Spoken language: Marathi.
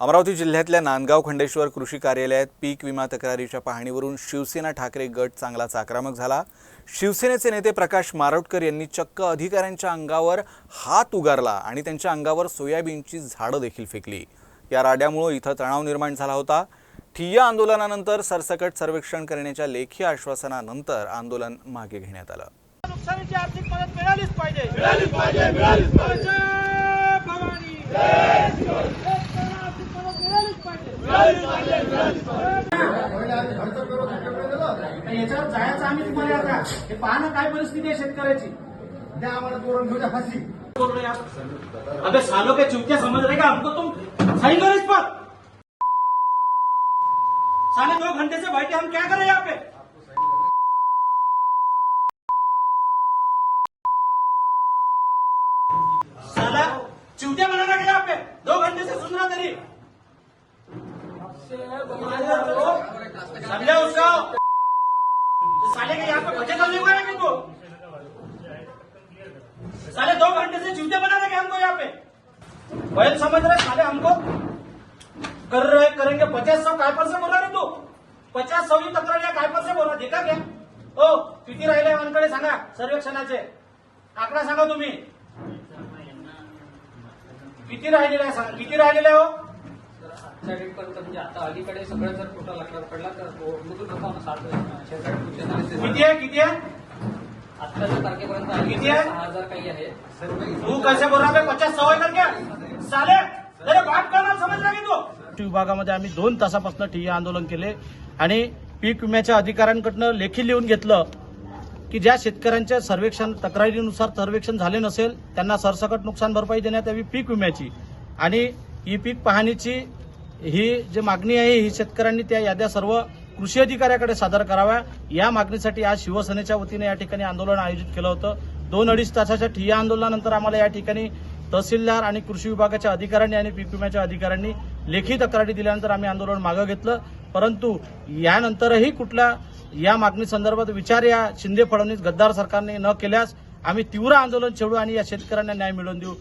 अमरावती जिल्ह्यातल्या नांदगाव खंडेश्वर कृषी कार्यालयात पीक विमा तक्रारीच्या पाहणीवरून शिवसेना ठाकरे गट चांगलाच आक्रमक झाला. शिवसेनेचे नेते प्रकाश मारोटकर यांनी चक्क अधिकाऱ्यांच्या अंगावर हात उगारला आणि त्यांच्या अंगावर सोयाबीनची झाडं देखील फेकली. या राड्यामुळं इथं तणाव निर्माण झाला होता. ठिय्या आंदोलनानंतर सरसकट सर्वेक्षण करण्याच्या लेखी आश्वासनानंतर आंदोलन मागे घेण्यात आलं. नुकसानीची आर्थिक मदत मिळालीच पाहिजे मिळालीच पाहिजे मिळालीच पाहिजे भवानी आर्थिक मदत मिळालीच पाहिजे मिळालीच पाहिजे याच्यावर जायचं आम्ही तुम्हाला आता. हे पाहणं काय परिस्थिती आहे शेतकऱ्याची. द्या आम्हाला तोरण घेऊ द्या फाशी बोल रहे आप अबे सालों के चूतिया समझ रहे का? हमको तुम सही करो इस पर साढ़े दो घंटे से बैठे हम क्या कर रहे हैं यहाँ पे साला चूतिया बनाना क्या यहाँ पे दो घंटे से सुन रहा तेरी समझा उसका साले के यहाँ पे बचे करने को है तुमको साले दो घंटे से जूते बना रहे हमको यहाँ पे। बैल समझ रहे साले हमको कर रहे करेंगे पचास सौ कायपर से बोला रे तू। पचास सौ तक्रार या काय से बोला देखा क्या? ओ किती राहिले मनकडे सांगा सर्वेक्षणाचे। आकडा सांगा तुम्ही। किती राहिलेला आहे सांगा किती राहिलेला आहे हो? पर्यंत म्हणजे आता अलीकडे सगळं जर अकरा पडला तर सात किती आहे? किती आहे? आत्ताच्या तारखेपर्यंत किती आहे? सहा हजार काही आहे. तू कैसे बोल रहा है पचास सौ है करके साले अरे बात करणार समज रहा की तू विभागामध्ये आम्ही दोन तासापासून ठिय्या आंदोलन केले आणि पीक विम्याच्या अधिकाऱ्यांकडनं लेखी लिहून घेतलं की ज्या शेतकऱ्यांच्या सर्वेक्षण तक्रारीनुसार सर्वेक्षण झाले नसेल त्यांना सरसकट नुकसान भरपाई देण्यात यावी पीक विम्याची. आणि ई पीक पाहणीची ही जी मागणी आहे ही शेतकऱ्यांनी त्या याद्या सर्व कृषी अधिकाऱ्याकडे सादर कराव्या. या मागणीसाठी आज शिवसेनेच्या वतीने या ठिकाणी आंदोलन आयोजित केलं होतं. दोन अडीच तासाच्या ठिय्या आंदोलनानंतर आम्हाला या ठिकाणी तहसीलदार आणि कृषी विभागाच्या अधिकाऱ्यांनी आणि पीक विम्याच्या अधिकाऱ्यांनी लेखी तक्रारी दिल्यानंतर आम्ही आंदोलन मागं घेतलं. परंतु यानंतरही कुठल्या या मागणी संदर्भात विचार या शिंदे फडणवीस गद्दार सरकारने न केल्यास आम्ही तीव्र आंदोलन छेडू आणि या शेतकऱ्यांना न्याय मिळवून देऊ.